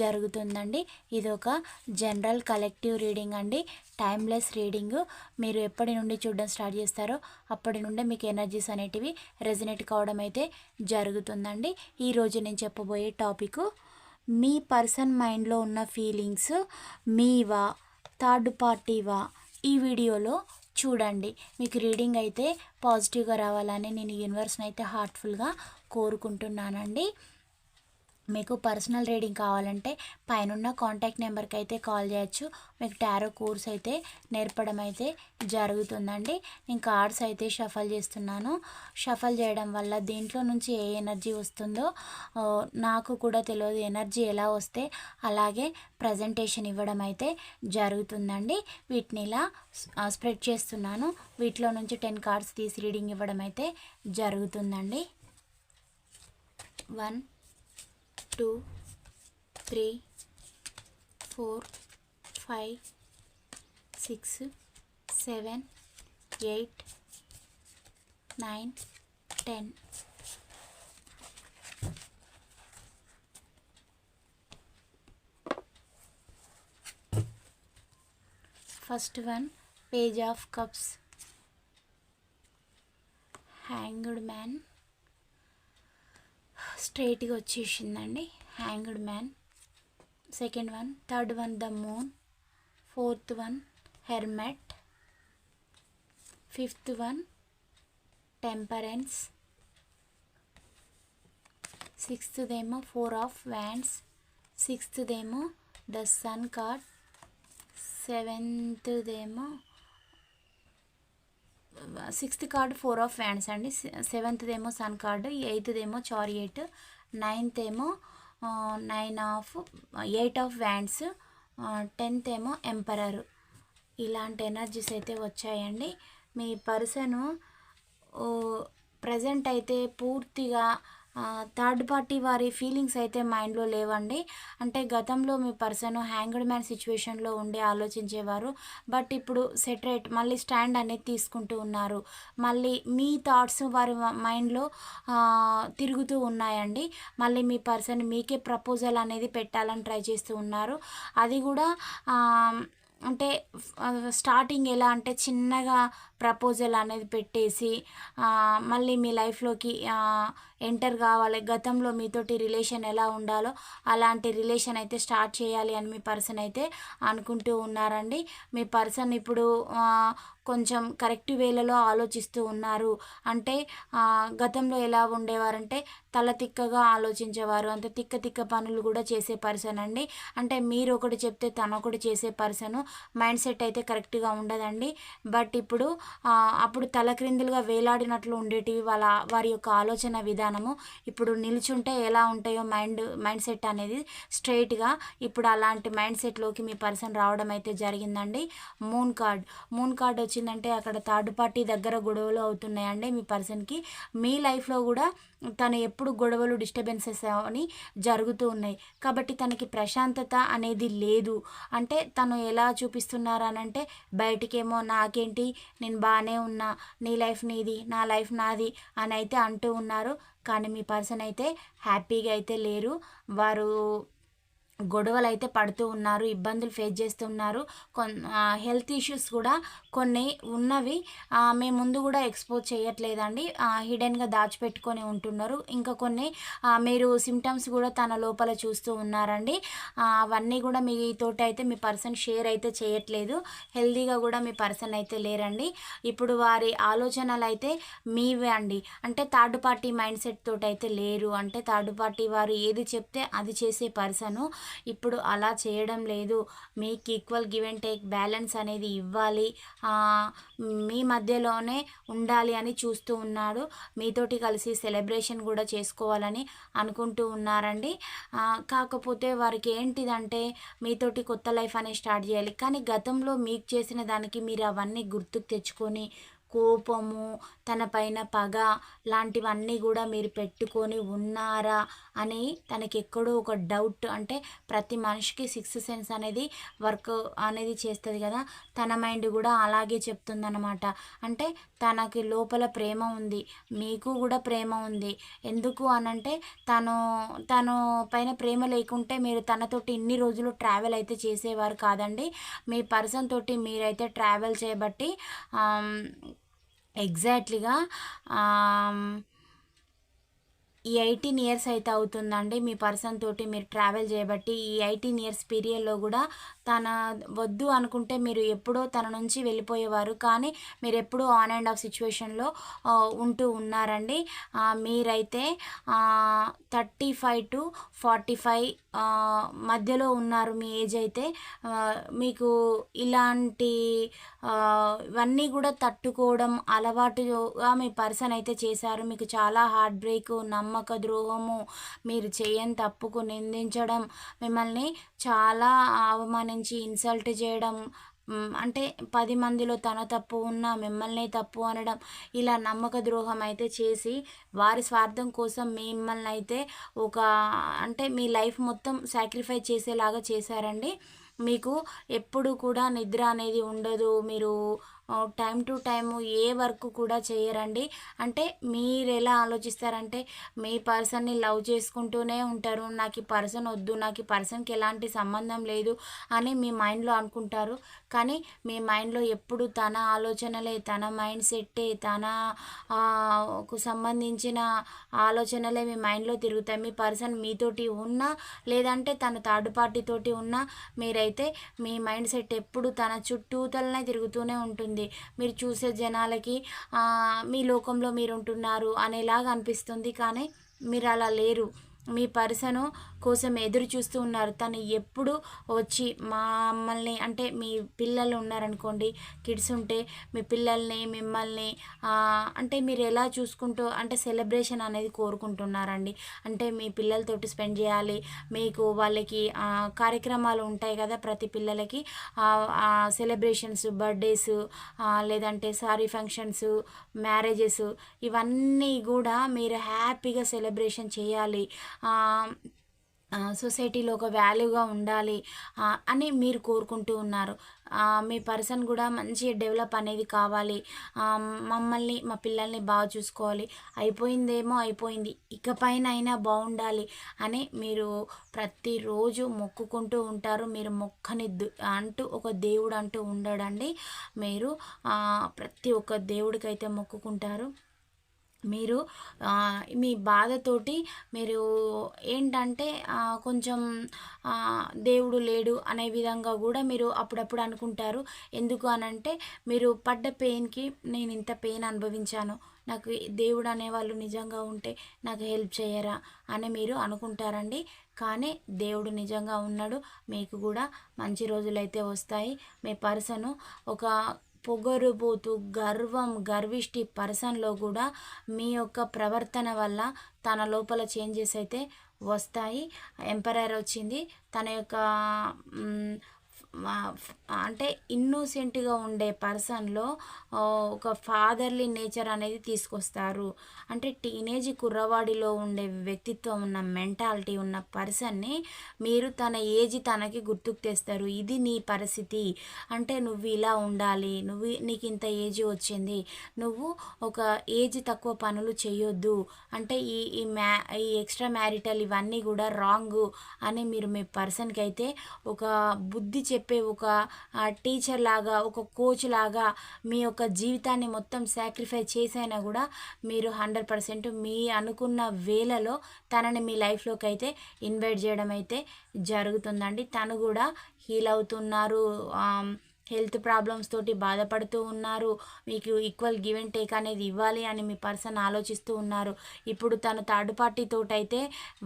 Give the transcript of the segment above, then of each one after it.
జరుగుతుందండి. ఇది ఒక జనరల్ కలెక్టివ్ రీడింగ్ అండి. Timeless reading. మీరు ఎప్పటి నుండి చూడడం స్టార్ట్ చేస్తారో అప్పటి నుండే మీకు ఎనర్జీస్ అనేటివి రెజినేట్ కావడం అయితే జరుగుతుందండి. ఈరోజు నేను చెప్పబోయే టాపిక్ మీ పర్సన్ మైండ్లో ఉన్న ఫీలింగ్స్ మీవా థర్డ్ పార్టీవా ఈ వీడియోలో చూడండి. మీకు రీడింగ్ అయితే పాజిటివ్గా రావాలని నేను యూనివర్స్ని అయితే హార్ట్ఫుల్గా కోరుకుంటున్నానండి. మీకు పర్సనల్ రీడింగ్ కావాలంటే పైన కాంటాక్ట్ నెంబర్కి అయితే కాల్ చేయొచ్చు. మీకు టారో కోర్స్ అయితే నేర్పడం అయితే జరుగుతుందండి. నేను కార్డ్స్ అయితే షఫల్ చేస్తున్నాను. షఫల్ చేయడం వల్ల దీంట్లో నుంచి ఏ ఎనర్జీ వస్తుందో నాకు కూడా తెలియదు ఎనర్జీ ఎలా వస్తే అలాగే ప్రజెంటేషన్ ఇవ్వడం అయితే జరుగుతుందండి. వీటిని ఇలా స్ప్రెడ్ చేస్తున్నాను. వీటిలో నుంచి టెన్ కార్డ్స్ తీసి రీడింగ్ ఇవ్వడం అయితే జరుగుతుందండి. One two, three, four, five, six, seven, eight, nine, ten. First one, page of cups, hanged man. స్ట్రైట్గా వచ్చేసిందండి. Hanged man second one third one the moon fourth one hermit fifth one temperance సిక్స్త్దేమో four of wands సిక్స్త్దేమో the sun card సెవెంత్దేమో sixth card four of hands అండి. సెవెంత్ది ఏమో sun card ఎయిత్ది ఏమో chariot ninth ఏమో nine of eight of wands tenth ఏమో emperor. ఇలాంటి energies అయితే వచ్చాయండి. మీ పర్సను ప్రజెంట్ అయితే పూర్తిగా థర్డ్ పార్టీ వారి ఫీలింగ్స్ అయితే మైండ్లో లేవండి. అంటే గతంలో మీ పర్సన్ హ్యాంగ్డ్ మ్యాన్ సిచ్యువేషన్లో ఉండి ఆలోచించేవారు. బట్ ఇప్పుడు సెటరేట్ మళ్ళీ స్టాండ్ అనేది తీసుకుంటూ ఉన్నారు. మళ్ళీ మీ థాట్స్ వారి మైండ్లో తిరుగుతూ ఉన్నాయండి. మళ్ళీ మీ పర్సన్ మీకే ప్రపోజల్ అనేది పెట్టాలని ట్రై చేస్తూ ఉన్నారు. అది కూడా అంటే స్టార్టింగ్ ఎలా అంటే చిన్నగా ప్రపోజల్ అనేది పెట్టేసి మళ్ళీ మీ లైఫ్లోకి ఎంటర్ కావాలి గతంలో మీతోటి రిలేషన్ ఎలా ఉండాలో అలాంటి రిలేషన్ అయితే స్టార్ట్ చేయాలి అని మీ పర్సన్ అయితే అనుకుంటూ ఉన్నారండి. మీ పర్సన్ ఇప్పుడు కొంచెం కరెక్ట్ వేలలో ఆలోచిస్తూ ఉన్నారు. అంటే గతంలో ఎలా ఉండేవారంటే తల తిక్కగా ఆలోచించేవారు. అంత తిక్క తిక్క పనులు కూడా చేసే పర్సన్ అండి. అంటే మీరు ఒకటి చెప్తే తను ఒకటి చేసే పర్సన్ మైండ్ సెట్ అయితే కరెక్ట్గా ఉండదండి. బట్ ఇప్పుడు అప్పుడు తలక్రిందులుగా వేలాడినట్లు ఉండేటివి వాళ్ళ వారి యొక్క ఆలోచన విధానం మనము ఇప్పుడు నిల్చుంటే ఎలా ఉంటాయో మైండ్ మైండ్ సెట్ అనేది స్ట్రైట్గా ఇప్పుడు అలాంటి మైండ్ సెట్లోకి మీ పర్సన్ రావడం అయితే జరిగిందండి. Moon card. మూన్ కార్డ్ వచ్చిందంటే అక్కడ థర్డ్ పార్టీ దగ్గర గొడవలు అవుతున్నాయండి మీ పర్సన్కి. మీ లైఫ్లో కూడా తను ఎప్పుడు గొడవలు డిస్టర్బెన్సెస్ అని జరుగుతూ ఉన్నాయి. కాబట్టి తనకి ప్రశాంతత అనేది లేదు. అంటే తను ఎలా చూపిస్తున్నారు అని అంటే బయటికేమో నాకేంటి? నేను బాగానే ఉన్నా. నీ లైఫ్ నీది నా లైఫ్ నాది అని అయితే అంటూ ఉన్నారు. కానీ మీ పర్సన్ అయితే హ్యాపీగా అయితే లేరు. వారు గొడవలు అయితే పడుతూ ఉన్నారు ఇబ్బందులు ఫేస్ చేస్తున్నారు. కొన్ హెల్త్ ఇష్యూస్ కూడా కొన్ని ఉన్నవి. మేము ముందు కూడా ఎక్స్పోజ్ చేయట్లేదండి. హిడెన్గా దాచిపెట్టుకొని ఉంటున్నారు. ఇంకా కొన్ని మీరు సిమ్టమ్స్ కూడా తన లోపల చూస్తూ ఉన్నారండి. అవన్నీ కూడా మీతోటి అయితే మీ పర్సన్ షేర్ అయితే చేయట్లేదు. హెల్దీగా కూడా మీ పర్సన్ అయితే లేరండి. ఇప్పుడు వారి ఆలోచనలు అయితే మీవే అండి. అంటే థర్డ్ పార్టీ మైండ్ సెట్ తోటి అయితే లేరు. అంటే థర్డ్ పార్టీ వారు ఏది చెప్తే అది చేసే పర్సను ఇప్పుడు అలా చేయడం లేదు. మీకు equal give and take balance అనేది ఇవ్వాలి. మీ మధ్యలోనే ఉండాలి అని చూస్తూ ఉన్నాడు. మీతోటి కలిసి సెలబ్రేషన్ కూడా చేసుకోవాలని అనుకుంటూ ఉన్నారండి. కాకపోతే వారికి ఏంటిదంటే మీతోటి కొత్త లైఫ్ అనేది స్టార్ట్ చేయాలి. కానీ గతంలో మీకు చేసిన దానికి మీరు అవన్నీ గుర్తుకు తెచ్చుకొని కోపము తన పైన పగ లాంటివన్నీ కూడా మీరు పెట్టుకొని ఉన్నారా అని తనకి ఎక్కడో ఒక డౌట్ అంటే ప్రతి మనిషికి సిక్స్త్ సెన్స్ అనేది వర్క్ అనేది చేస్తుంది కదా. తన మైండ్ కూడా అలాగే చెప్తుందన్నమాట. అంటే తనకి లోపల ప్రేమ ఉంది మీకు కూడా ప్రేమ ఉంది. ఎందుకు అనంటే తను తను పైన ప్రేమ లేకుంటే మీరు తనతోటి ఇన్ని రోజులు ట్రావెల్ అయితే చేసేవారు కాదండి. మీ పర్సన్ తోటి మీరైతే ట్రావెల్ చేయబట్టి ఎగ్జాక్ట్లీగా ఈ ఎయిటీన్ ఇయర్స్ అయితే అవుతుందండి మీ పర్సన్ తోటి మీరు ట్రావెల్ చేయబట్టి ఈ ఎయిటీన్ ఇయర్స్ పీరియడ్లో కూడా తన వద్దు అనుకుంటే మీరు ఎప్పుడో తన నుంచి వెళ్ళిపోయేవారు. కానీ మీరు ఎప్పుడూ ఆన్ అండ్ ఆఫ్ సిచ్యువేషన్లో ఉంటూ ఉన్నారండి. మీరైతే thirty five to forty five మధ్యలో ఉన్నారు మీ ఏజ్ అయితే. మీకు ఇలాంటి ఇవన్నీ కూడా తట్టుకోవడం అలవాటుగా మీ పర్సన్ అయితే చేశారు. మీకు చాలా హార్ట్ బ్రేక్ నమ్మక ద్రోహము మీరు చేయని తప్పుకు నిందించడం మిమ్మల్ని చాలా నుంచి ఇన్సల్ట్ చేయడం అంటే పది మందిలో తన తప్పు ఉన్నా మిమ్మల్ని తప్పు అనడం ఇలా నమ్మక ద్రోహం అయితే చేసి వారి స్వార్థం కోసం మిమ్మల్ని అయితే ఒక అంటే మీ లైఫ్ మొత్తం సాక్రిఫై చేసేలాగా చేశారండి. మీకు ఎప్పుడు కూడా నిద్ర అనేది ఉండదు. మీరు టైం టు టైం ఏ వర్క్ కూడా చేయరండి. అంటే మీరు ఎలా ఆలోచిస్తారంటే మీ పర్సన్ని లవ్ చేసుకుంటూనే ఉంటారు. నాకు ఈ పర్సన్ వద్దు నాకు ఈ పర్సన్కి ఎలాంటి సంబంధం లేదు అని మీ మైండ్లో అనుకుంటారు. కానీ మీ మైండ్లో ఎప్పుడు తన ఆలోచనలే తన మైండ్ సెట్టే తన కు సంబంధించిన ఆలోచనలే మీ మైండ్లో తిరుగుతాయి. మీ పర్సన్ మీతోటి ఉన్నా లేదంటే తన థర్డ్ పార్టీతోటి ఉన్నా మీరైతే మీ మైండ్ సెట్ ఎప్పుడు తన చుట్టూతలనే తిరుగుతూనే ఉంటుంది. మీరు చూసే జనాలకి మీ లోకంలో మీరు ఉంటున్నారు అనేలాగా అనిపిస్తుంది. కానీ మీరు అలా లేరు. మీ పర్సను కోసం ఎదురు చూస్తూ ఉన్నారు. తను ఎప్పుడు వచ్చి మమ్మల్ని అంటే మీ పిల్లలు ఉన్నారనుకోండి కిడ్స్ ఉంటే మీ పిల్లల్ని మిమ్మల్ని అంటే మీరు ఎలా చూసుకుంటూ అంటే సెలబ్రేషన్ అనేది కోరుకుంటున్నారండి? అంటే మీ పిల్లలతోటి స్పెండ్ చేయాలి మీకు వాళ్ళకి కార్యక్రమాలు ఉంటాయి కదా ప్రతి పిల్లలకి సెలబ్రేషన్స్ బర్త్డేస్ లేదంటే సారీ ఫంక్షన్స్ మ్యారేజెస్ ఇవన్నీ కూడా మీరు హ్యాపీగా సెలబ్రేషన్ చేయాలి. సొసైటీలో ఒక వాల్యూగా ఉండాలి అని మీరు కోరుకుంటూ ఉన్నారు. మీ పర్సన్ కూడా మంచి డెవలప్ అనేది కావాలి. మమ్మల్ని మా పిల్లల్ని బాగా చూసుకోవాలి. అయిపోయిందేమో అయిపోయింది. ఇకపైన అయినా బాగుండాలి అని మీరు ప్రతిరోజు మొక్కుకుంటూ ఉంటారు. మీరు మొక్కని అంటూ ఒక దేవుడు అంటూ ఉండడండి. మీరు ప్రతి ఒక్క దేవుడికైతే మొక్కుకుంటారు. మీరు మీ బాధతోటి మీరు ఏంటంటే కొంచెం దేవుడు లేడు అనే విధంగా కూడా మీరు అప్పుడప్పుడు అనుకుంటారు. ఎందుకు అనంటే మీరు పడ్డ పెయిన్కి నేను ఇంత పెయిన్ అనుభవించాను. నాకు దేవుడు అనేవాళ్ళు నిజంగా ఉంటే నాకు హెల్ప్ చేయరా అని మీరు అనుకుంటారండి. కానీ దేవుడు నిజంగా ఉన్నాడు. మీకు కూడా మంచి రోజులైతే వస్తాయి. మీ పర్సను ఒక పొగరుబోతు గర్వం గర్విష్టి పర్సన్లో కూడా మీ యొక్క ప్రవర్తన వల్ల తన లోపల చేంజెస్ అయితే వస్తాయి. ఎంపరర్ వచ్చింది. తన యొక్క అంటే ఇన్నోసెంట్గా ఉండే పర్సన్లో ఒక ఫాదర్లీ నేచర్ అనేది తీసుకొస్తారు. అంటే టీనేజ్ కుర్రవాడిలో ఉండే వ్యక్తిత్వం ఉన్న మెంటాలిటీ ఉన్న పర్సన్ని మీరు తన ఏజ్ తనకి గుర్తుకు తెస్తారు. ఇది నీ పరిస్థితి. అంటే నువ్వు ఇలా ఉండాలి. నువ్వు నీకు ఇంత ఏజ్ వచ్చింది. నువ్వు ఒక ఏజ్ తక్కువ పనులు చేయొద్దు అంటే ఈ ఈ మ్యా ఈ ఎక్స్ట్రా మ్యారిటల్ ఇవన్నీ కూడా రాంగ్ అని మీరు మీ పర్సన్కి అయితే ఒక బుద్ధి చెప్పి చెప్పే ఒక టీచర్ లాగా ఒక కోచ్ లాగా మీ యొక్క జీవితాన్ని మొత్తం సాక్రిఫై చేసైనా కూడా మీరు హండ్రెడ్ పర్సెంట్ మీ అనుకున్న వేలలో తనని మీ లైఫ్లోకి అయితే ఇన్వైట్ చేయడం అయితే జరుగుతుందండి. తను కూడా హీల్ అవుతున్నారు. హెల్త్ ప్రాబ్లమ్స్ తోటి బాధపడుతూ ఉన్నారు. మీకు ఈక్వల్ గివ్ అండ్ టేక్ అనేది ఇవ్వాలి అని మీ పర్సన్ ఆలోచిస్తూ ఉన్నారు. ఇప్పుడు తను థర్డ్ పార్టీతోటైతే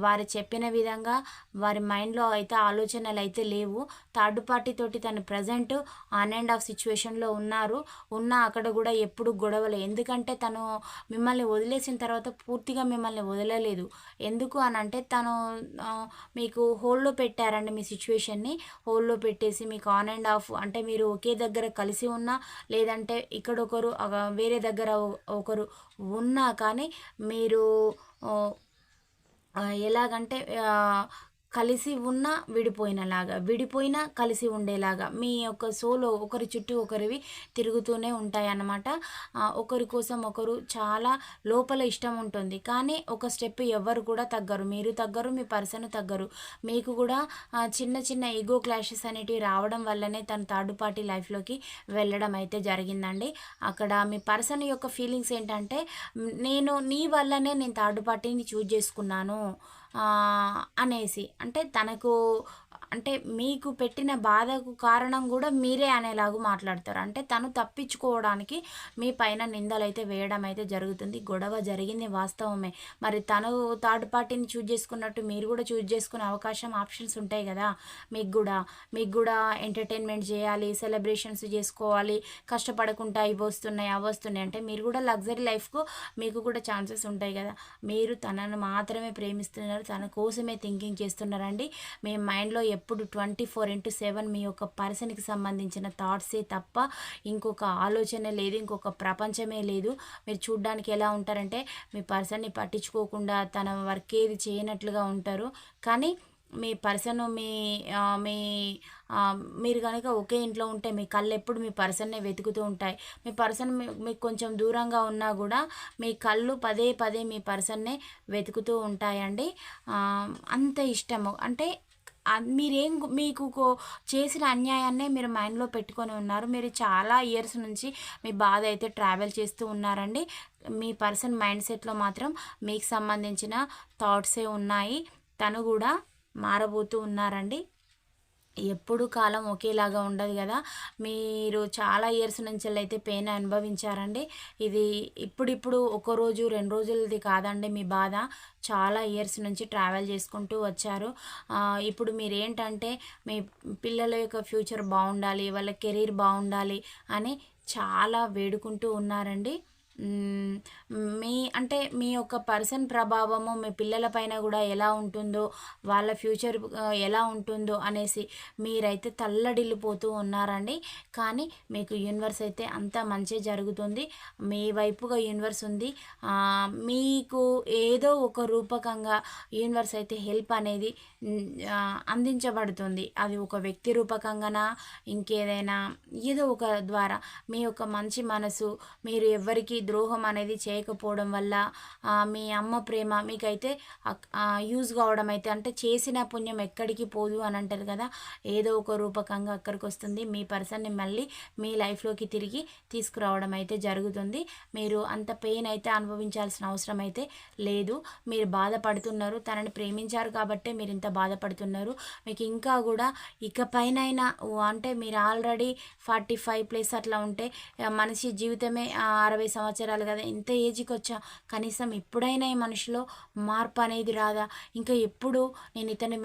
వారు చెప్పిన విధంగా వారి మైండ్లో అయితే ఆలోచనలు అయితే లేవు. థర్డ్ పార్టీ తోటి తను ప్రజెంట్ ఆన్ అండ్ ఆఫ్ సిచ్యువేషన్లో ఉన్నారు. ఉన్నా అక్కడ కూడా ఎప్పుడు గొడవలు. ఎందుకంటే తను మిమ్మల్ని వదిలేసిన తర్వాత పూర్తిగా మిమ్మల్ని వదలలేదు. ఎందుకు అని అంటే తను మీకు హోల్డ్లో పెట్టారండి మీ సిచ్యువేషన్ని. హోల్డ్లో పెట్టేసి మీకు ఆన్ అండ్ ఆఫ్ అంటే మీరు ఒకే దగ్గర కలిసి ఉన్నా లేదంటే ఇక్కడ ఒకరు వేరే దగ్గర ఒకరు ఉన్నా కానీ మీరు ఎలాగంటే కలిసి ఉన్న విడిపోయినలాగా విడిపోయినా కలిసి ఉండేలాగా మీ యొక్క సోలో ఒకరి చుట్టూ ఒకరివి తిరుగుతూనే ఉంటాయి అన్నమాట ఒకరి కోసం ఒకరు చాలా లోపల ఇష్టం ఉంటుంది. కానీ ఒక స్టెప్ ఎవరు కూడా తగ్గరు. మీరు తగ్గరు మీ పర్సన్ తగ్గరు. మీకు కూడా చిన్న చిన్న ఈగో క్లాషెస్ అనేటివి రావడం వల్లనే తను థర్డ్ పార్టీ లైఫ్లోకి వెళ్ళడం అయితే జరిగిందండి. అక్కడ మీ పర్సన్ యొక్క ఫీలింగ్స్ ఏంటంటే నేను నీ వల్లనే నేను థర్డ్ పార్టీని చూజ్ చేసుకున్నాను. అనేసి. అంటే తనకు అంటే మీకు పెట్టిన బాధకు కారణం కూడా మీరే అనేలాగా మాట్లాడతారు. అంటే తను తప్పించుకోవడానికి మీ పైన నిందలు అయితే వేయడం అయితే జరుగుతుంది. గొడవ జరిగింది వాస్తవమే. మరి తను థర్డ్ పార్టీని చూజ్ చేసుకున్నట్టు మీరు కూడా చూజ్ చేసుకునే అవకాశం ఆప్షన్స్ ఉంటాయి కదా. మీకు కూడా మీకు కూడా ఎంటర్టైన్మెంట్ చేయాలి సెలబ్రేషన్స్ చేసుకోవాలి. కష్టపడకుండా ఇవి వస్తున్నాయి అవి వస్తున్నాయి. అంటే మీరు కూడా లగ్జరీ లైఫ్కు మీకు కూడా ఛాన్సెస్ ఉంటాయి కదా. మీరు తనను మాత్రమే ప్రేమిస్తున్నారు తన కోసమే థింకింగ్ చేస్తున్నారండి. మీ మైండ్లో ఎప్పుడు ట్వంటీ ఫోర్ ఇంటూ సెవెన్ మీ యొక్క పర్సన్కి సంబంధించిన థాట్సే తప్ప ఇంకొక ఆలోచన లేదు ఇంకొక ప్రపంచమే లేదు. మీరు చూడ్డానికి ఎలా ఉంటారంటే మీ పర్సన్ని పట్టించుకోకుండా తన వర్క్ ఏది చేయనట్లుగా ఉంటారు. కానీ మీ పర్సన్ మీ మీ మీరు కనుక ఒకే ఇంట్లో ఉంటే మీ కళ్ళు ఎప్పుడు మీ పర్సన్నే వెతుకుతూ ఉంటాయి. మీ పర్సన్ మీకు కొంచెం దూరంగా ఉన్నా కూడా మీ కళ్ళు పదే పదే మీ పర్సన్నే వెతుకుతూ ఉంటాయండి. అంత ఇష్టము. అంటే మీరేం మీకు కో- చేసిన అన్యాయాన్నే మీరు మైండ్లో పెట్టుకొని ఉన్నారు. మీరు చాలా ఇయర్స్ నుంచి మీ బాధ అయితే ట్రావెల్ చేస్తూ ఉన్నారండి. మీ పర్సన్ మైండ్ సెట్లో మాత్రం మీకు సంబంధించిన థాట్సే ఉన్నాయి. తను కూడా మారబోతూ ఉన్నారండి. ఎప్పుడు కాలం ఒకేలాగా ఉండదు కదా. మీరు చాలా ఇయర్స్ నుంచి అయితే పెయిన్ అనుభవించారండి. ఇది ఇప్పుడిప్పుడు ఒక రోజు రెండు రోజులది కాదండి మీ బాధ. చాలా ఇయర్స్ నుంచి ట్రావెల్ చేసుకుంటూ వచ్చారు. ఇప్పుడు మీరేంటంటే మీ పిల్లల యొక్క ఫ్యూచర్ బాగుండాలి వాళ్ళ కెరీర్ బాగుండాలి అని చాలా వేడుకుంటూ ఉన్నారండి. మీ అంటే మీ యొక్క పర్సన్ ప్రభావము మీ పిల్లల పైన కూడా ఎలా ఉంటుందో వాళ్ళ ఫ్యూచర్ ఎలా ఉంటుందో అనేసి మీరైతే తల్లడిల్లిపోతూ ఉన్నారండి. కానీ మీకు యూనివర్స్ అయితే అంత మంచి జరుగుతుంది. మీ వైపుగా యూనివర్స్ ఉంది. మీకు ఏదో ఒక రూపకంగా యూనివర్స్ అయితే హెల్ప్ అనేది అందించబడుతుంది. అది ఒక వ్యక్తి రూపకంగానా ఇంకేదైనా ఏదో ఒక ద్వారా. మీ యొక్క మంచి మనసు మీరు ఎవరికి ద్రోహం అనేది చేయకపోవడం వల్ల మీ అమ్మ ప్రేమ మీకైతే యూజ్ కావడం అయితే అంటే చేసిన పుణ్యం ఎక్కడికి పోదు అని అంటారు కదా ఏదో ఒక రూపకంగా అక్కడికి వస్తుంది మీ పర్సన్ని మళ్ళీ మీ లైఫ్లోకి తిరిగి తీసుకురావడం అయితే జరుగుతుంది. మీరు అంత పెయిన్ అయితే అనుభవించాల్సిన అవసరం అయితే లేదు. మీరు బాధపడుతున్నారు తనని ప్రేమించారు కాబట్టే మీరు ఇంత బాధపడుతున్నారు. మీకు ఇంకా కూడా ఇకపైనైనా ఓ అంటే మీరు ఆల్రెడీ ఫార్టీ ఫైవ్ ప్లస్ అట్లా ఉంటే మనిషి జీవితమే అరవై సంవత్సరాలు కదా ఇంత ఏజ్కి వచ్చా కనీసం ఎప్పుడైనా ఈ మనిషిలో మార్పు అనేది రాదా? ఇంకా ఎప్పుడు నేను ఇతని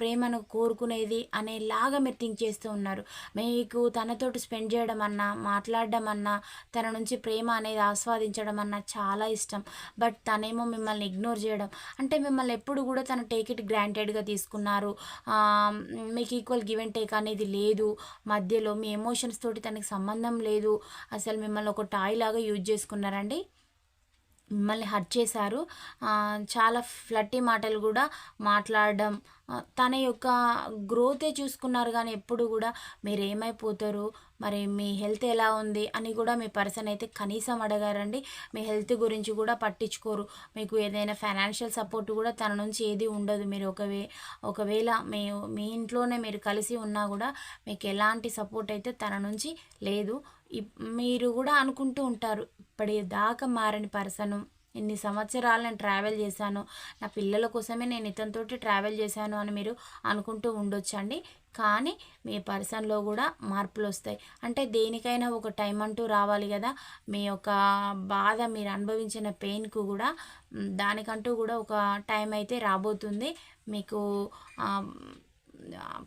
ప్రేమను కోరుకునేది అనేలాగా మీరు థింక్ చేస్తూ ఉన్నారు. మీకు తనతోటి స్పెండ్ చేయడం అన్నా మాట్లాడడం అన్నా తన నుంచి ప్రేమ అనేది ఆస్వాదించడం అన్నా చాలా ఇష్టం. బట్ తనేమో మిమ్మల్ని ఇగ్నోర్ చేయడం. అంటే మిమ్మల్ని ఎప్పుడు కూడా తను టేక్ ఇట్ గ్రాంటెడ్గా తీసుకున్నారు. మీకు ఈక్వల్ గివ్ అండ్ టేక్ అనేది లేదు. మధ్యలో మీ ఎమోషన్స్ తోటి తనకి సంబంధం లేదు. అసలు మిమ్మల్ని ఒక టాయ్ లాగా యూజ్ చేసుకున్నారండి? మిమ్మల్ని హర్ట్ చేశారు. చాలా ఫ్లట్టి మాటలు కూడా మాట్లాడడం తన యొక్క గ్రోతే చూసుకున్నారు కానీ ఎప్పుడు కూడా మీరు ఏమైపోతారు మరి మీ హెల్త్ ఎలా ఉంది? అని కూడా మీ పర్సన్ అయితే కనీసం అడగారండి. మీ హెల్త్ గురించి కూడా పట్టించుకోరు. మీకు ఏదైనా ఫైనాన్షియల్ సపోర్ట్ కూడా తన నుంచి ఏది ఉండదు. మీరు ఒకవే ఒకవేళ మీ మీ ఇంట్లోనే మీరు కలిసి ఉన్నా కూడా మీకు ఎలాంటి సపోర్ట్ అయితే తన నుంచి లేదు. మీరు కూడా అనుకుంటూ ఉంటారు. ఇప్పటి దాకా మారని పర్సను ఇన్ని సంవత్సరాలు నేను ట్రావెల్ చేశాను నా పిల్లల కోసమే నేను ఇతనితో ట్రావెల్ చేశాను అని మీరు అనుకుంటూ ఉండొచ్చండి. కానీ మీ పర్సన్లో కూడా మార్పులు వస్తాయి అంటే దేనికైనా ఒక టైం అంటూ రావాలి కదా. మీ యొక్క బాధ మీరు అనుభవించిన పెయిన్కు కూడా దానికంటూ కూడా ఒక టైం అయితే రాబోతుంది. మీకు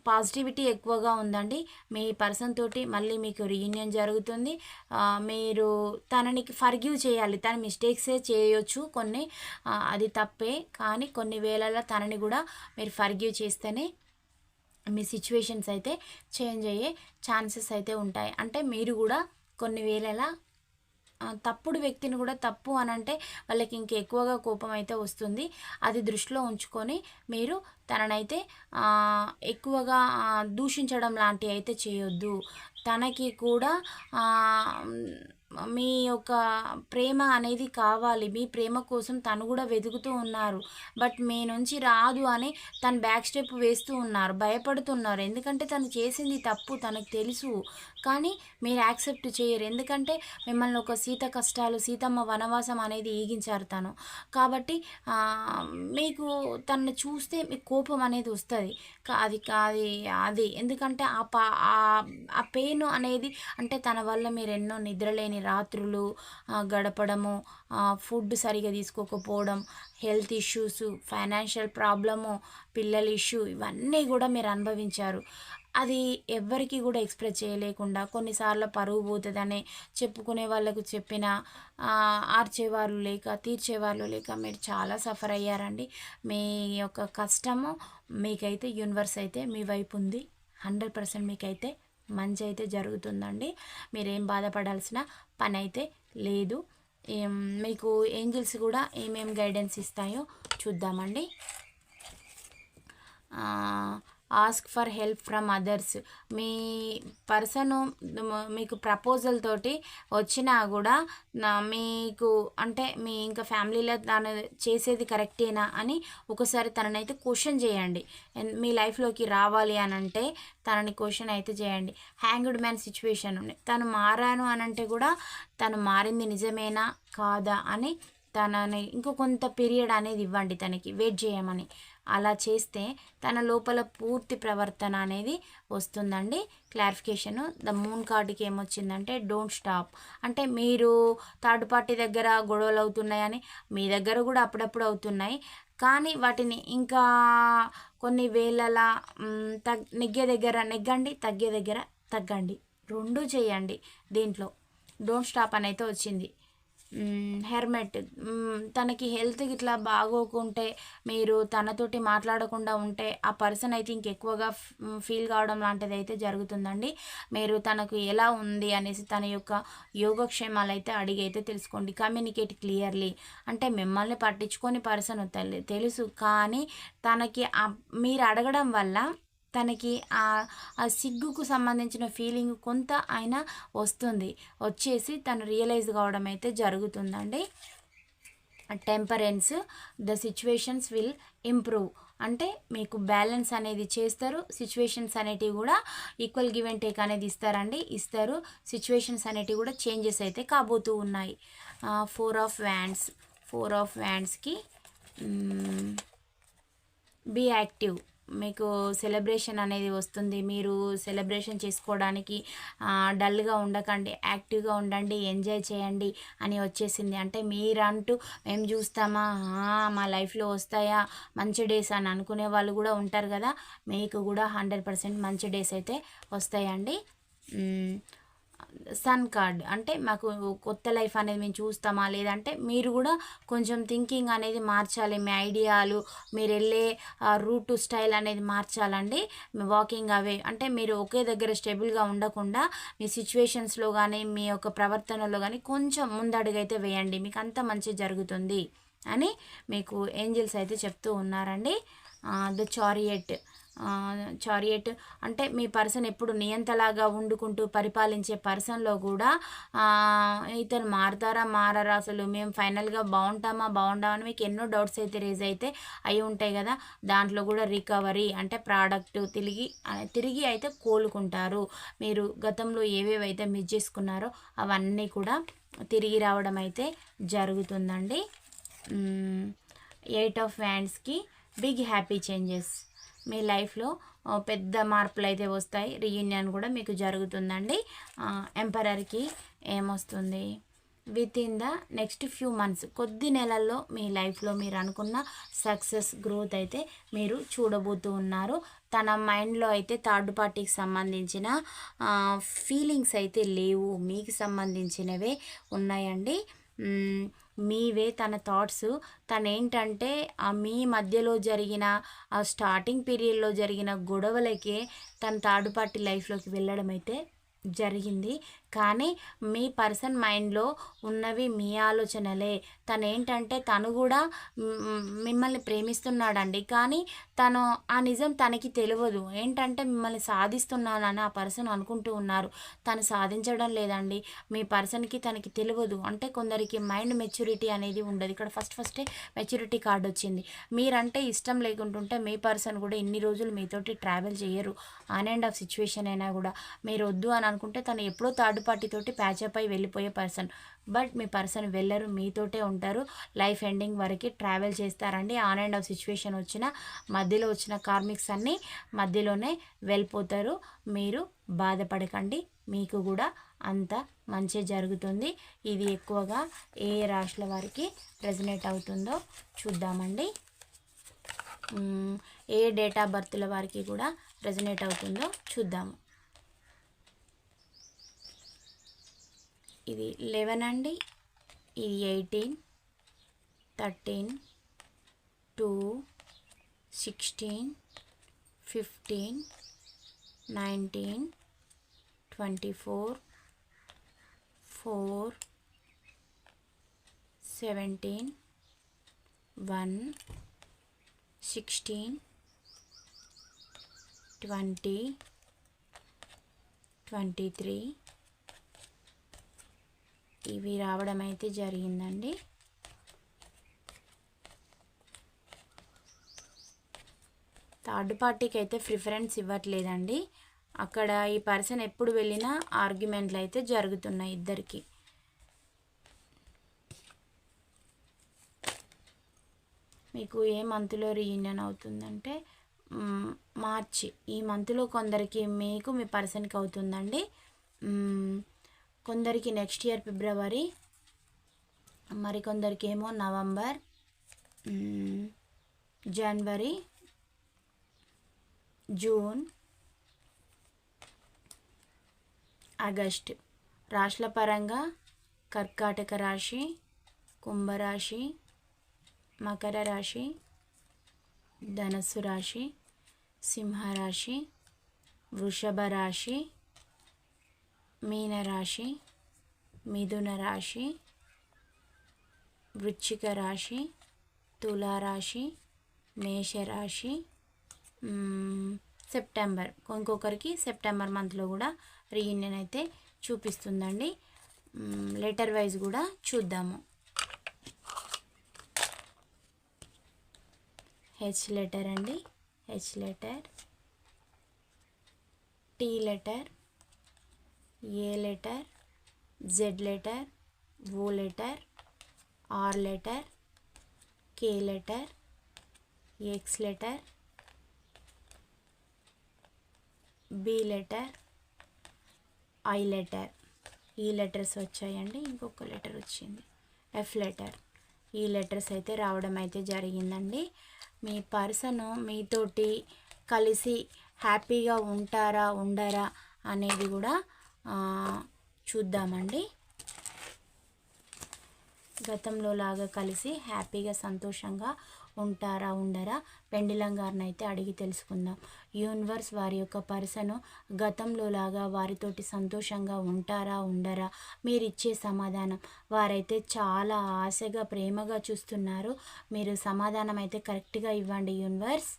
పాజిటివిటీ ఎక్కువగా ఉందండి. మీ పర్సన్ తోటి మళ్ళీ మీకు రీయూనియన్ జరుగుతుంది. మీరు తనని ఫర్గివ్ చేయాలి. తన మిస్టేక్సే చేయొచ్చు కొన్ని. అది తప్పే. కానీ కొన్ని వేళల్లో తనని కూడా మీరు ఫర్గివ్ చేస్తేనే మీ సిచ్యువేషన్స్ అయితే చేంజ్ అయ్యే ఛాన్సెస్ అయితే ఉంటాయి. అంటే మీరు కూడా కొన్ని వేళలా తప్పుడు వ్యక్తిని కూడా తప్పు అని అంటే వాళ్ళకి ఇంక ఎక్కువగా కోపం అయితే వస్తుంది. అది దృష్టిలో ఉంచుకొని మీరు తననైతే ఎక్కువగా దూషించడం లాంటివి అయితే చేయొద్దు. తనకి కూడా మీ యొక్క ప్రేమ అనేది కావాలి. మీ ప్రేమ కోసం తను కూడా వెతుకుతూ ఉన్నారు. బట్ మీ నుంచి రాదు అని తను బ్యాక్ స్టెప్ వేస్తూ ఉన్నారు. భయపడుతున్నారు. ఎందుకంటే తను చేసింది తప్పు. తనకు తెలుసు. కానీ మీరు యాక్సెప్ట్ చేయరు. ఎందుకంటే మిమ్మల్ని ఒక సీత కష్టాలు సీతమ్మ వనవాసం అనేది ఈగించారు తను. కాబట్టి మీకు తనను చూస్తే మీకు కోపం అనేది వస్తుంది. అది అది అది. ఎందుకంటే ఆ పా ఆ- ఆ పెయిన్ అనేది అంటే తన వల్ల మీరు ఎన్నో నిద్రలేని రాత్రులు గడపడము ఫుడ్ సరిగా తీసుకోకపోవడం హెల్త్ ఇష్యూస్ ఫైనాన్షియల్ ప్రాబ్లము పిల్లల ఇష్యూ ఇవన్నీ కూడా మీరు అనుభవించారు. అది ఎవ్వరికి కూడా ఎక్స్ప్రెస్ చేయలేకుండా కొన్నిసార్లు పరువు పోతుందని చెప్పుకునే వాళ్ళకు చెప్పిన ఆ, ఆర్చేవాళ్ళు లేక తీర్చేవాళ్ళు లేక మీరు చాలా సఫర్ అయ్యారండి. మీ యొక్క కష్టము మీకైతే యూనివర్స్ అయితే మీ వైపు ఉంది. హండ్రెడ్ పర్సెంట్ మీకైతే మంచి అయితే జరుగుతుందండి. మీరేం బాధపడాల్సిన పని అయితే లేదు. మీకు ఏంజిల్స్ కూడా ఏమేమి గైడెన్స్ ఇస్తాయో చూద్దామండి. Ask for help from others me person మీకు ప్రపోజల్ తోటి వచ్చినా కూడా మీకు అంటే మీ ఇంకా ఫ్యామిలీలో తను చేసేది కరెక్టేనా అని ఒకసారి తననైతే క్వశ్చన్ చేయండి. మీ లైఫ్లోకి రావాలి అని అంటే తనని క్వశ్చన్ అయితే చేయండి. హ్యాంగ్డ్ మ్యాన్ సిచ్యువేషన్ ఉంది. తను మారాను అని అంటే కూడా తను మారింది నిజమేనా? కాదా? అని తనని ఇంకో కొంత పీరియడ్ అనేది ఇవ్వండి తనకి. వెయిట్ చేయమని. అలా చేస్తే తన లోపల పూర్తి ప్రవర్తన అనేది వస్తుందండి. క్లారిఫికేషన్. ద మూన్ కార్డుకి ఏమొచ్చిందంటే డోంట్ స్టాప్. అంటే మీరు థర్డ్ పార్టీ దగ్గర గొడవలు అవుతున్నాయని మీ దగ్గర కూడా అప్పుడప్పుడు అవుతున్నాయి. కానీ వాటిని ఇంకా కొన్ని వేలలా తగ్ నెగ్గే దగ్గర నెగ్గండి తగ్గే దగ్గర తగ్గండి. రెండు చేయండి దీంట్లో. డోంట్ స్టాప్ అనైతే వచ్చింది. హెర్మెట్. తనకి హెల్త్ ఇట్లా బాగోకుంటే మీరు తనతోటి మాట్లాడకుండా ఉంటే ఆ పర్సన్ అయితే ఇంకెక్కువగా ఫీల్ కావడం లాంటిది అయితే జరుగుతుందండి. మీరు తనకు ఎలా ఉంది అనేసి తన యొక్క యోగక్షేమాలు అయితే అడిగి అయితే తెలుసుకోండి. Communicate clearly. అంటే మిమ్మల్ని పట్టించుకొని పర్సన్ తెలుసు. కానీ తనకి మీరు అడగడం వల్ల తనకి ఆ సిగ్గుకు సంబంధించిన ఫీలింగ్ కొంత ఆయన వస్తుంది. వచ్చేసి తను రియలైజ్ కావడం అయితే జరుగుతుందండి. Temperance the situations will improve అంటే మీకు బ్యాలెన్స్ అనేది చేస్తారు సిచ్యువేషన్స్ అనేటివి కూడా ఈక్వల్ గివ్ అండ్ టేక్ అనేది ఇస్తారండి ఇస్తారు. సిచ్యువేషన్స్ అనేటివి కూడా చేంజెస్ అయితే కాబోతూ ఉన్నాయి. Four of wands four of వ్యాండ్స్కి be active మీకు సెలబ్రేషన్ అనేది వస్తుంది. మీరు సెలబ్రేషన్ చేసుకోవడానికి డల్గా ఉండకండి యాక్టివ్గా ఉండండి ఎంజాయ్ చేయండి అని వచ్చేసింది. అంటే మీరంటూ మేము చూస్తామా? మా లైఫ్లో వస్తాయా? మంచి డేస్ అని అనుకునే వాళ్ళు కూడా ఉంటారు కదా. మీకు కూడా హండ్రెడ్ పర్సెంట్ మంచి డేస్ అయితే వస్తాయండి. సన్ కార్డ్ అంటే మాకు కొత్త లైఫ్ అనేది మేము చూస్తామా? లేదంటే మీరు కూడా కొంచెం థింకింగ్ అనేది మార్చాలి మీ ఐడియాలు మీరు వెళ్ళే రూట్ స్టైల్ అనేది మార్చాలండి. వాకింగ్ అవే అంటే మీరు ఒకే దగ్గర స్టేబుల్గా ఉండకుండా మీ సిచ్యువేషన్స్లో కానీ మీ యొక్క ప్రవర్తనలో కానీ కొంచెం ముందడుగైతే వేయండి. మీకు అంత మంచి జరుగుతుంది అని మీకు ఏంజిల్స్ అయితే చెప్తూ ఉన్నారండి. ద చారియట్ చారియట్ అంటే మీ పర్సన్ ఎప్పుడు నియంతలాగా వండుకుంటూ పరిపాలించే పర్సన్లో కూడా ఇతను మారతారా మారరా అసలు మేము ఫైనల్గా బాగుంటామా బాగుంటామని మీకు ఎన్నో డౌట్స్ అయితే రేజ్ అయితే అయి ఉంటాయి కదా. దాంట్లో కూడా రికవరీ అంటే ప్రోడక్ట్ తిరిగి తిరిగి అయితే కోలుకుంటారు. మీరు గతంలో ఏవేవైతే మిస్ చేసుకున్నారో అవన్నీ కూడా తిరిగి రావడం అయితే జరుగుతుందండి. ఎయిట్ ఆఫ్ వ్యాండ్స్కి బిగ్ హ్యాపీ చేంజెస్. మీ లైఫ్లో పెద్ద మార్పులు అయితే వస్తాయి. రీయూనియన్ కూడా మీకు జరుగుతుందండి. ఎంపరర్కి ఏమొస్తుంది? Within the next few months కొద్ది నెలల్లో మీ లైఫ్లో మీరు అనుకున్న సక్సెస్ గ్రోత్ అయితే మీరు చూడబోతూ ఉన్నారు. తన మైండ్లో అయితే థర్డ్ పార్టీకి సంబంధించిన ఫీలింగ్స్ అయితే లేవు. మీకు సంబంధించినవే ఉన్నాయండి. మీవే తన థాట్స్. తను ఏంటంటే ఆ మీ మధ్యలో జరిగిన ఆ స్టార్టింగ్ పీరియడ్లో జరిగిన గొడవలకే తన థర్డ్ పార్టీ లైఫ్లోకి వెళ్ళడం అయితే జరిగింది. కానీ మీ పర్సన్ మైండ్లో ఉన్నవి మీ ఆలోచనలే. తను ఏంటంటే తను కూడా మిమ్మల్ని ప్రేమిస్తున్నాడండి. కానీ తను ఆ నిజం తనకి తెలియదు. ఏంటంటే మిమ్మల్ని సాధిస్తున్నానని ఆ పర్సన్ అనుకుంటూ ఉన్నారు. తను సాధించడం లేదండి. మీ పర్సన్కి తనకి తెలియదు. అంటే కొందరికి మైండ్ మెచ్యూరిటీ అనేది ఉండదు. ఇక్కడ ఫస్ట్ ఫస్టే మెచ్యూరిటీ కార్డ్ వచ్చింది. మీరంటే ఇష్టం లేకుంటుంటే మీ పర్సన్ కూడా ఇన్ని రోజులు మీతోటి ట్రావెల్ చేయరు. ఆన్ అండ్ ఆఫ్ సిచ్యువేషన్ అయినా కూడా. మీరు వద్దు అని అనుకుంటే తను ఎప్పుడో థర్డ్ పార్టీ తోటి ప్యాచప్ అయి వెళ్ళిపోయే పర్సన్. బట్ మీ పర్సన్ వెళ్ళరు మీతోటే ఉంటారు. లైఫ్ ఎండింగ్ వరకు ట్రావెల్ చేస్తారండి. ఆన్ అండ్ ఆఫ్ సిచ్యువేషన్ వచ్చిన మధ్యలో వచ్చిన కార్మిక్స్ అన్నీ మధ్యలోనే వెళ్ళిపోతారు. మీరు బాధపడకండి. మీకు కూడా అంత మంచి జరుగుతుంది. ఇది ఎక్కువగా ఏ రాశుల వారికి రెజనేట్ అవుతుందో చూద్దామండి. ఏ డేట్ ఆఫ్ బర్త్ల వారికి కూడా రెజనేట్ అవుతుందో చూద్దాము. ఇది లెవెన్ అండి. ఇది eighteen thirteen two sixteen fifteen nineteen twenty four four seventeen one sixteen twenty twenty three ఇవి రావడం అయితే జరిగిందండి. థర్డ్ పార్టీకి అయితే ప్రిఫరెన్స్ ఇవ్వట్లేదండి. అక్కడ ఈ పర్సన్ ఎప్పుడు వెళ్ళినా ఆర్గ్యుమెంట్లు అయితే జరుగుతున్నాయి ఇద్దరికి. మీకు ఏ మంత్లో రీయూనియన్ అవుతుందంటే మార్చి. ఈ మంత్లో కొందరికి మీకు మీ పర్సన్కి అవుతుందండి. కొందరికి నెక్స్ట్ ఇయర్ ఫిబ్రవరి మరికొందరికి ఏమో నవంబర్ జనవరి జూన్ ఆగస్ట్ రాశుల పరంగా కర్కాటక రాశి కుంభరాశి మకర రాశి ధనస్సు రాశి సింహరాశి వృషభ రాశి మీనరాశి మిథున రాశి వృచ్చిక రాశి తులారాశి మేషరాశి సెప్టెంబర్. ఇంకొకరికి సెప్టెంబర్ మంత్లో కూడా రీయూనియన్ అయితే చూపిస్తుందండి. లెటర్ వైజ్ కూడా చూద్దాము. హెచ్ లెటర్ అండి. H letter. T letter. A letter Z letter O letter R letter K letter X letter B letter I letter. ఈ లెటర్స్ వచ్చాయండి. ఇంకొక లెటర్ వచ్చింది. F letter. ఈ లెటర్స్ అయితే రావడం అయితే జరిగిందండి. మీ పర్సన్ మీతోటి కలిసి హ్యాపీగా ఉంటారా ఉండరా అనేది కూడా చూద్దామండి. గతంలో లాగా కలిసి హ్యాపీగా సంతోషంగా ఉంటారా ఉండరా? పెండిలం గారిని అయితే అడిగి తెలుసుకుందాం. యూనివర్స్ వారి యొక్క పర్సను గతంలో లాగా వారితోటి సంతోషంగా ఉంటారా ఉండరా? మీరు ఇచ్చే సమాధానం. వారైతే చాలా ఆశగా ప్రేమగా చూస్తున్నారు. మీరు సమాధానం అయితే కరెక్ట్గా ఇవ్వండి యూనివర్స్.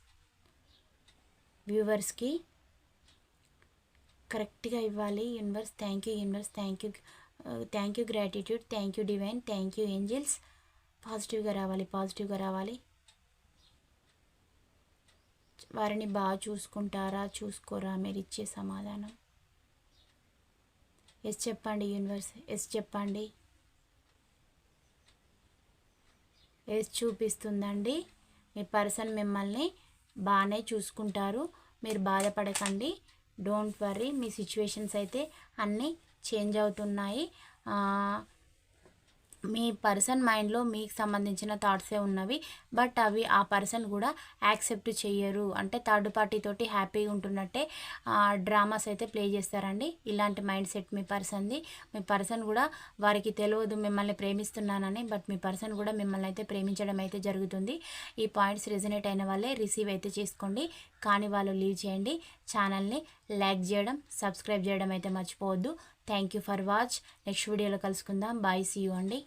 వ్యూవర్స్కి కరెక్ట్గా ఇవ్వాలి. Universe thank you universe thank you thank you gratitude thank you divine thank you angels. పాజిటివ్గా రావాలి పాజిటివ్గా రావాలి. వారిని బాగా చూసుకుంటారా చూసుకోరా మీరు ఇచ్చే సమాధానం? ఎస్ చెప్పండి యూనివర్స్ ఎస్ చెప్పండి. ఎస్ చూపిస్తుందండి. మీ పర్సన్ మిమ్మల్ని బాగానే చూసుకుంటారు. మీరు బాధపడకండి. డోంట్ వర్రీ మీ సిచ్యువేషన్స్ అయితే అన్నీ చేంజ్ అవుతున్నాయి. మీ పర్సన్ మైండ్లో మీకు సంబంధించిన థాట్సే ఉన్నవి బట్ అవి ఆ పర్సన్ కూడా యాక్సెప్ట్ చేయరు అంటే థర్డ్ పార్టీ తోటి హ్యాపీగా ఉంటున్నట్టే డ్రామాస్ అయితే ప్లే చేస్తారండి. ఇలాంటి మైండ్ సెట్ మీ పర్సన్ది. మీ పర్సన్ కూడా వారికి తెలియదు మిమ్మల్ని ప్రేమిస్తున్నానని బట్ మీ పర్సన్ కూడా మిమ్మల్ని అయితే ప్రేమించడం అయితే జరుగుతుంది. ఈ పాయింట్స్ రెజనేట్ అయిన వాళ్ళే రిసీవ్ అయితే చేసుకోండి. కానీ వాళ్ళు లీవ్ చేయండి. ఛానల్ని లైక్ చేయడం సబ్స్క్రైబ్ చేయడం అయితే మర్చిపోవద్దు. Thank you for watch. Next వీడియోలో కలుసుకుందాం. బాయ్ సీ యూ అండి.